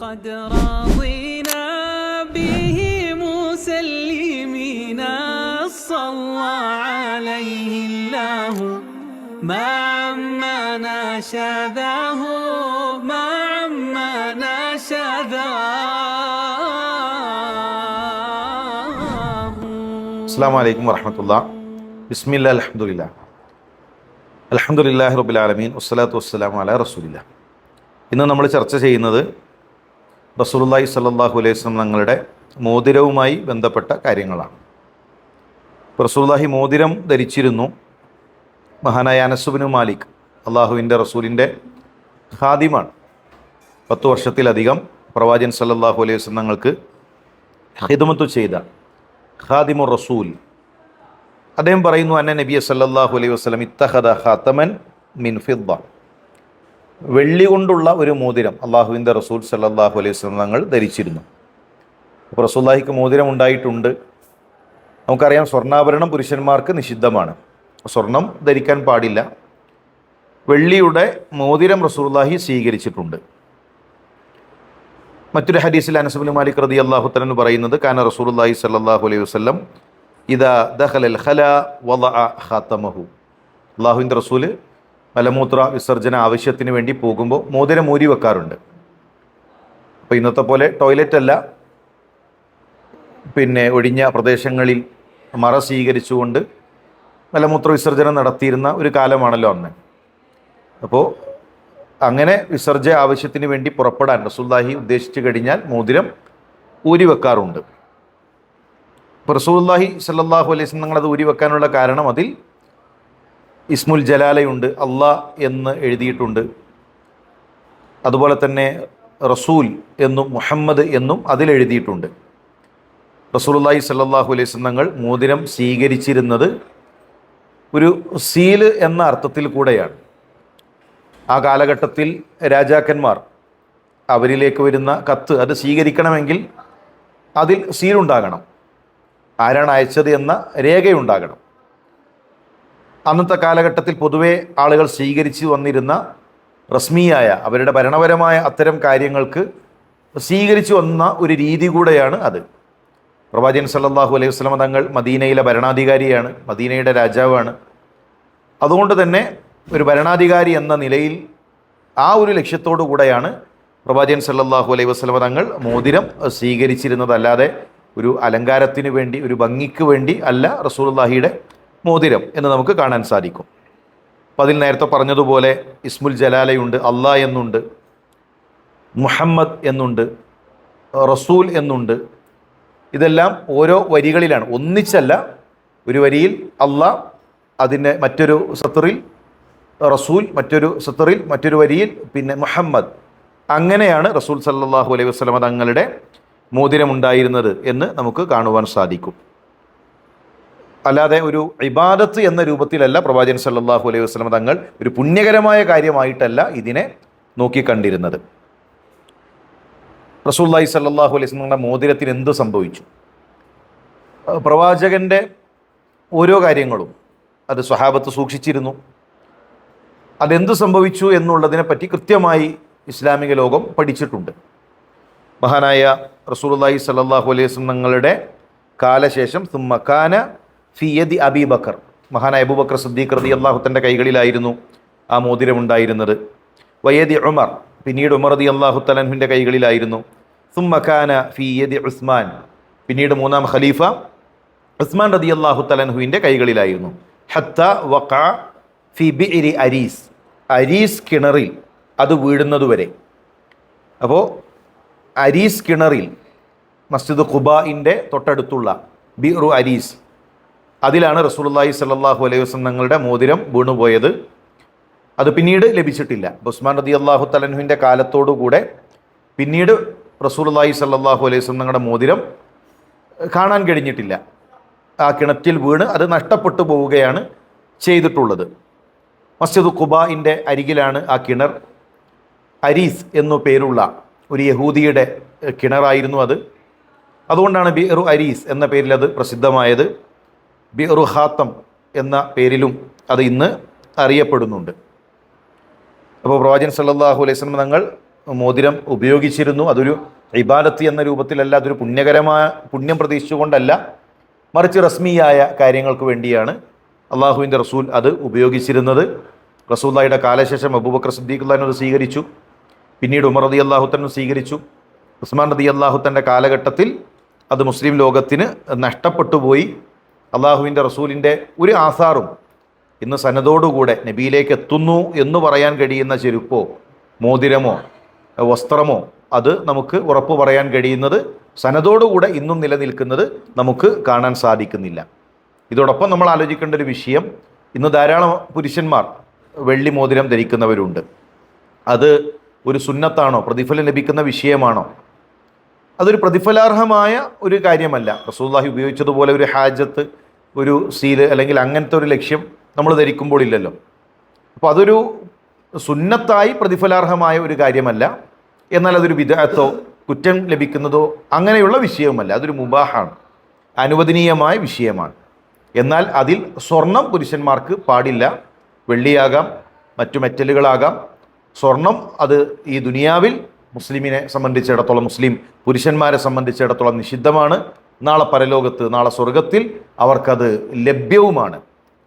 قد رضينا به مسلمين صلى عليه الله مع ما شذاه مع ما شذاه അസ്സാം വലൈക്കും വറഹമത്തുള്ള ബിസ്മില്ല അലഹമുല്ല അലഹമുല്ലാഹി റബുൽ ആലമീൻ വസ്സലാത്തു വസ്സലാം അല റസൂലില്ല ഇന്ന് നമ്മൾ ചർച്ച ചെയ്യുന്നത് റസൂലുല്ലാഹി സല്ലാഹു അലൈഹി വസ്ലം തങ്ങളുടെ മോതിരവുമായി ബന്ധപ്പെട്ട കാര്യങ്ങളാണ്. റസൂലുല്ലാഹി മോതിരം ധരിച്ചിരുന്നു മഹാനായ അനസുബിനു മാലിക്. അള്ളാഹുവിന്റെ റസൂലിന്റെ ഖാദിമാണ്. പത്തു വർഷത്തിലധികം പ്രവാചൻ സല്ലാഹു അലൈഹി വസ്ലം തങ്ങൾക്ക് ഹിദമത്ത് ചെയ്ത ഖാദിമു റസൂൽ. അദ്ദേഹം പറയുന്നു അന്ന നബിയ സല്ലാഹു അലൈഹി വസ്ലം ഇത്തഹദ ഖാത്തമൻ മിൻ ഫിദ്ദ. വെള്ളി കൊണ്ടുള്ള ഒരു മോതിരം അള്ളാഹുവിന്റെ റസൂൽ സല്ലാഹു അലൈഹി വസല്ലം തങ്ങൾ ധരിച്ചിരുന്നു. അപ്പോൾ റസൂല്ലാഹിക്ക് മോതിരം ഉണ്ടായിട്ടുണ്ട്. നമുക്കറിയാം സ്വർണാഭരണം പുരുഷന്മാർക്ക് നിഷിദ്ധമാണ്. സ്വർണം ധരിക്കാൻ പാടില്ല. വെള്ളിയുടെ മോതിരം റസൂല്ലാഹി സ്വീകരിച്ചിട്ടുണ്ട്. മറ്റൊരു ഹദീസിൽ അനസുബിൻ മാലിക് റതി അള്ളാഹു തലൻ പറയുന്നത് കാന റസൂലുല്ലാഹി സല്ലാഹു അലൈഹി വസ്ലം ഇതാ ദഹലൽ ഖല വല ഖാത്തമഹു അള്ളാഹുവിന്റെ റസൂൽ മലമൂത്ര വിസർജന ആവശ്യത്തിന് വേണ്ടി പോകുമ്പോൾ മോതിരം ഊരി വെക്കാറുണ്ട്. അപ്പോൾ ഇന്നത്തെ പോലെ ടോയ്ലറ്റ് അല്ല. പിന്നെ ഒഴിഞ്ഞ പ്രദേശങ്ങളിൽ മറ സ്വീകരിച്ചുകൊണ്ട് മലമൂത്ര വിസർജനം നടത്തിയിരുന്ന ഒരു കാലമാണല്ലോ അന്ന്. അപ്പോൾ അങ്ങനെ വിസർജ ആവശ്യത്തിന് വേണ്ടി പുറപ്പെടാൻ റസൂല്ലാഹി ഉദ്ദേശിച്ചു കഴിഞ്ഞാൽ മോതിരം ഊരി വെക്കാറുണ്ട്. ഇപ്പോൾ റസൂല്ലാഹി സല്ലാഹു അലൈഹി നിങ്ങളത് ഊരി വെക്കാനുള്ള കാരണം അതിൽ ഇസ്മുൽ ജലാലയുണ്ട് അള്ളാ എന്ന് എഴുതിയിട്ടുണ്ട്. അതുപോലെ തന്നെ റസൂൽ എന്നും മുഹമ്മദ് എന്നും അതിലെഴുതിയിട്ടുണ്ട് റസൂലുല്ലാഹി സല്ലാഹു അലൈഹി സ്വന്തങ്ങൾ മോതിരം സ്വീകരിച്ചിരുന്നത് ഒരു സീൽ എന്ന അർത്ഥത്തിൽ കൂടെയാണ്. ആ കാലഘട്ടത്തിൽ രാജാക്കന്മാർ അവരിലേക്ക് വരുന്ന കത്ത് അത് സ്വീകരിക്കണമെങ്കിൽ അതിൽ സീലുണ്ടാകണം. ആരാണ് അയച്ചത് എന്ന രേഖയുണ്ടാകണം. അന്നത്തെ കാലഘട്ടത്തിൽ പൊതുവെ ആളുകൾ സ്വീകരിച്ചു വന്നിരുന്ന റസ്മിയായ അവരുടെ ഭരണപരമായ അത്തരം കാര്യങ്ങൾക്ക് സ്വീകരിച്ചു വന്ന ഒരു രീതി കൂടെയാണ് അത്. പ്രവാചകൻ സല്ലാഹു അലൈഹി വസ്ലമ തങ്ങൾ മദീനയിലെ ഭരണാധികാരിയാണ് മദീനയുടെ രാജാവാണ്. അതുകൊണ്ട് തന്നെ ഒരു ഭരണാധികാരി എന്ന നിലയിൽ ആ ഒരു ലക്ഷ്യത്തോടു കൂടെയാണ് പ്രവാചകൻ സല്ലാഹു അലൈഹി വസ്ലമ തങ്ങൾ മോതിരം സ്വീകരിച്ചിരുന്നതല്ലാതെ ഒരു അലങ്കാരത്തിന് വേണ്ടി ഒരു ഭംഗിക്ക് വേണ്ടി അല്ല റസൂലുള്ളാഹിയുടെ മോതിരം എന്ന് നമുക്ക് കാണാൻ സാധിക്കും. അപ്പം അതിൽ നേരത്തെ പറഞ്ഞതുപോലെ ഇസ്മുൽ ജലാലയുണ്ട് അള്ളാ എന്നുണ്ട് മുഹമ്മദ് എന്നുണ്ട് റസൂൽ എന്നുണ്ട്. ഇതെല്ലാം ഓരോ വരികളിലാണ്. ഒന്നിച്ചല്ല ഒരു വരിയിൽ അള്ളാ അതിന്റെ മറ്റൊരു സത്തറിൽ റസൂൽ മറ്റൊരു സത്തറിൽ മറ്റൊരു വരിയിൽ പിന്നെ മുഹമ്മദ്. അങ്ങനെയാണ് റസൂൽ സല്ലാഹു അലൈഹി വസ്ലമ തങ്ങളുടെ മോതിരമുണ്ടായിരുന്നത് എന്ന് നമുക്ക് കാണുവാൻ സാധിക്കും. അല്ലാതെ ഒരു ഇബാദത്ത് എന്ന രൂപത്തിലല്ല പ്രവാചകൻ സല്ലാഹു അലൈഹി വസ്ലമ തങ്ങൾ ഒരു പുണ്യകരമായ കാര്യമായിട്ടല്ല ഇതിനെ നോക്കിക്കണ്ടിരുന്നത്. റസൂല്ലായി സല്ലാഹു അലൈഹി വസ്ലങ്ങളുടെ മോതിരത്തിന് എന്ത് സംഭവിച്ചു? പ്രവാചകന്റെ ഓരോ കാര്യങ്ങളും അത് സ്വഹാബത്ത് സൂക്ഷിച്ചിരുന്നു. അതെന്ത് സംഭവിച്ചു എന്നുള്ളതിനെപ്പറ്റി കൃത്യമായി ഇസ്ലാമിക ലോകം പഠിച്ചിട്ടുണ്ട്. മഹാനായ റസൂലുള്ളാഹി സല്ലാഹു അലൈഹി വസ്ലങ്ങളുടെ കാലശേഷം സുമ്മക്കാന ഫിയദി അബീബക്കർ മഹാനായ അബൂബക്കർ സിദ്ദീഖ് റതി അള്ളാഹുത്തന്റെ കൈകളിലായിരുന്നു ആ മോതിരം ഉണ്ടായിരുന്നത് വയദി ഉമർ പിന്നീട് ഉമർ റതി അള്ളാഹു തലൻഹുവിന്റെ കൈകളിലായിരുന്നു. സുമ്മഖാന ഫിയദി ഉസ്മാൻ പിന്നീട് മൂന്നാം ഖലീഫ ഉസ്മാൻ റതി അള്ളാഹു തലൻഹുവിന്റെ കൈകളിലായിരുന്നു. ഹത്ത വക്ക ഫി ബി ഇരി അരീസ് അരീസ് കിണറിൽ അത് വീഴുന്നതുവരെ അപ്പോൾ അരീസ് കിണറിൽ മസ്ജിദ് ഖുബായിന്റെ തൊട്ടടുത്തുള്ള ബിറു അരീസ് അതിലാണ് റസൂലുള്ളാഹി സ്വല്ലല്ലാഹു അലൈഹി വസല്ലം തങ്ങളുടെ മോതിരം വീണുപോയത്. അത് പിന്നീട് ലഭിച്ചിട്ടില്ല. ഉസ്മാൻ റതി അള്ളാഹു തലൻഹുവിന്റെ കാലത്തോടുകൂടെ പിന്നീട് റസൂലുള്ളാഹി സ്വല്ലല്ലാഹു അലൈഹി വസല്ലം തങ്ങളുടെ മോതിരം കാണാൻ കഴിഞ്ഞിട്ടില്ല. ആ കിണറ്റിൽ വീണ് അത് നഷ്ടപ്പെട്ടു പോവുകയാണ് ചെയ്തിട്ടുള്ളത്. മസ്ജിദ് ഖുബായിന്റെ അരികിലാണ് ആ കിണർ. അരീസ് എന്നു പേരുള്ള ഒരു യഹൂദിയുടെ കിണറായിരുന്നു അത്. അതുകൊണ്ടാണ് ബിറു അരീസ് എന്ന പേരിൽ അത് പ്രസിദ്ധമായത്. ബിറു ഹാത്തം എന്ന പേരിലും അത് ഇന്ന് അറിയപ്പെടുന്നുണ്ട്. അപ്പോൾ പ്രവാചൻ സല്ലാഹു അലൈഹി വസല്ലം തങ്ങൾ മോതിരം ഉപയോഗിച്ചിരുന്നു. അതൊരു ഇബാദത്ത് എന്ന രൂപത്തിലല്ല അതൊരു പുണ്യകരമായ പുണ്യം പ്രതീക്ഷിച്ചുകൊണ്ടല്ല മറിച്ച് റസ്മിയായ കാര്യങ്ങൾക്ക് വേണ്ടിയാണ് അള്ളാഹുവിന്റെ റസൂൽ അത് ഉപയോഗിച്ചിരുന്നത്. റസൂല്ലായുടെ കാലശേഷം അബൂബക്കർ സിദ്ദീഖുല്ലാൻ അത് സ്വീകരിച്ചു. പിന്നീട് ഉമർ റതി അള്ളാഹുത്തനും സ്വീകരിച്ചു. ഉസ്മാൻ റതി അള്ളാഹുത്തന്റെ കാലഘട്ടത്തിൽ അത് മുസ്ലിം ലോകത്തിന് നഷ്ടപ്പെട്ടു പോയി. അള്ളാഹുവിന്റെ റസൂലിന്റെ ഒരു ആസാറും ഇന്ന് സനതോടുകൂടെ നബിയിലേക്ക് എത്തുന്നു എന്ന് പറയാൻ കഴിയുന്ന ചെരുപ്പോ മോതിരമോ വസ്ത്രമോ അത് നമുക്ക് ഉറപ്പ് പറയാൻ കഴിയുന്നത് സനതോടുകൂടെ ഇന്നും നിലനിൽക്കുന്നത് നമുക്ക് കാണാൻ സാധിക്കുന്നില്ല. ഇതോടൊപ്പം നമ്മൾ ആലോചിക്കേണ്ട ഒരു വിഷയം ഇന്ന് ധാരാളം പുരുഷന്മാർ വെള്ളി മോതിരം ധരിക്കുന്നവരുണ്ട്. അത് ഒരു സുന്നത്താണോ പ്രതിഫലം ലഭിക്കുന്ന വിഷയമാണോ? അതൊരു പ്രതിഫലാർഹമായ ഒരു കാര്യമല്ല. റസൂല്ലാഹി ഉപയോഗിച്ചതുപോലെ ഒരു ഹാജത്ത് ഒരു സീൽ അല്ലെങ്കിൽ അങ്ങനത്തെ ഒരു ലക്ഷ്യം നമ്മൾ ധരിക്കുമ്പോൾ ഇല്ലല്ലോ. അപ്പോൾ അതൊരു സുന്നത്തായി പ്രതിഫലാർഹമായ ഒരു കാര്യമല്ല. എന്നാൽ അതൊരു വിദഗ്ധത്തോ കുറ്റം ലഭിക്കുന്നതോ അങ്ങനെയുള്ള വിഷയവുമല്ല അതൊരു മുബാഹാണ്. അനുവദനീയമായ വിഷയമാണ്. എന്നാൽ അതിൽ സ്വർണം പുരുഷന്മാർക്ക് പാടില്ല. വെള്ളിയാകാം മറ്റു മെറ്റലുകളാകാം. സ്വർണം അത് ഈ ദുനിയാവിൽ മുസ്ലിമിനെ സംബന്ധിച്ചിടത്തോളം മുസ്ലിം പുരുഷന്മാരെ സംബന്ധിച്ചിടത്തോളം നിഷിദ്ധമാണ്. നാളെ പരലോകത്ത് നാളെ സ്വർഗത്തിൽ അവർക്കത് ലഭ്യവുമാണ്.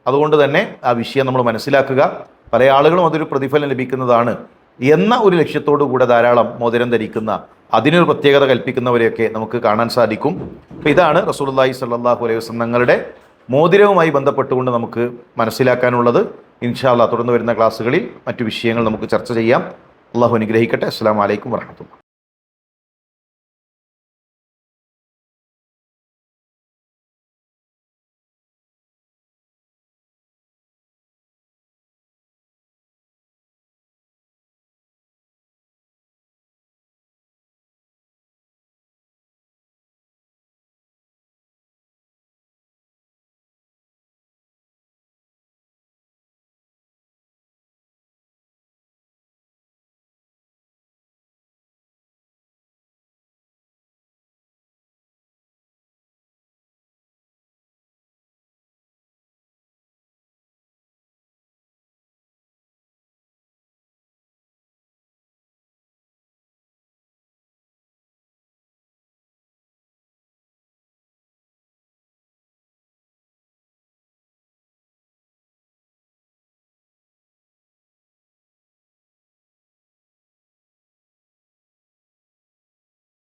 അതുകൊണ്ട് തന്നെ ആ വിഷയം നമ്മൾ മനസ്സിലാക്കുക. പല ആളുകളും അതൊരു പ്രതിഫലം ലഭിക്കുന്നതാണ് എന്ന ഒരു ലക്ഷ്യത്തോടു കൂടെ ധാരാളം മോതിരം ധരിക്കുന്ന അതിനൊരു പ്രത്യേകത കൽപ്പിക്കുന്നവരെയൊക്കെ നമുക്ക് കാണാൻ സാധിക്കും. അപ്പോൾ ഇതാണ് റസൂലുള്ളാഹി സല്ലാഹു അലൈഹി വസ്ലം തങ്ങളുടെ മോതിരവുമായി ബന്ധപ്പെട്ടുകൊണ്ട് നമുക്ക് മനസ്സിലാക്കാനുള്ളത്. ഇൻഷാല്ല തുടർന്ന് വരുന്ന ക്ലാസ്സുകളിൽ മറ്റു വിഷയങ്ങൾ നമുക്ക് ചർച്ച ചെയ്യാം. അള്ളാഹു അനുഗ്രഹിക്കട്ടെ. അസ്സാം വലൈക്കും വർഹമത്തുള്ള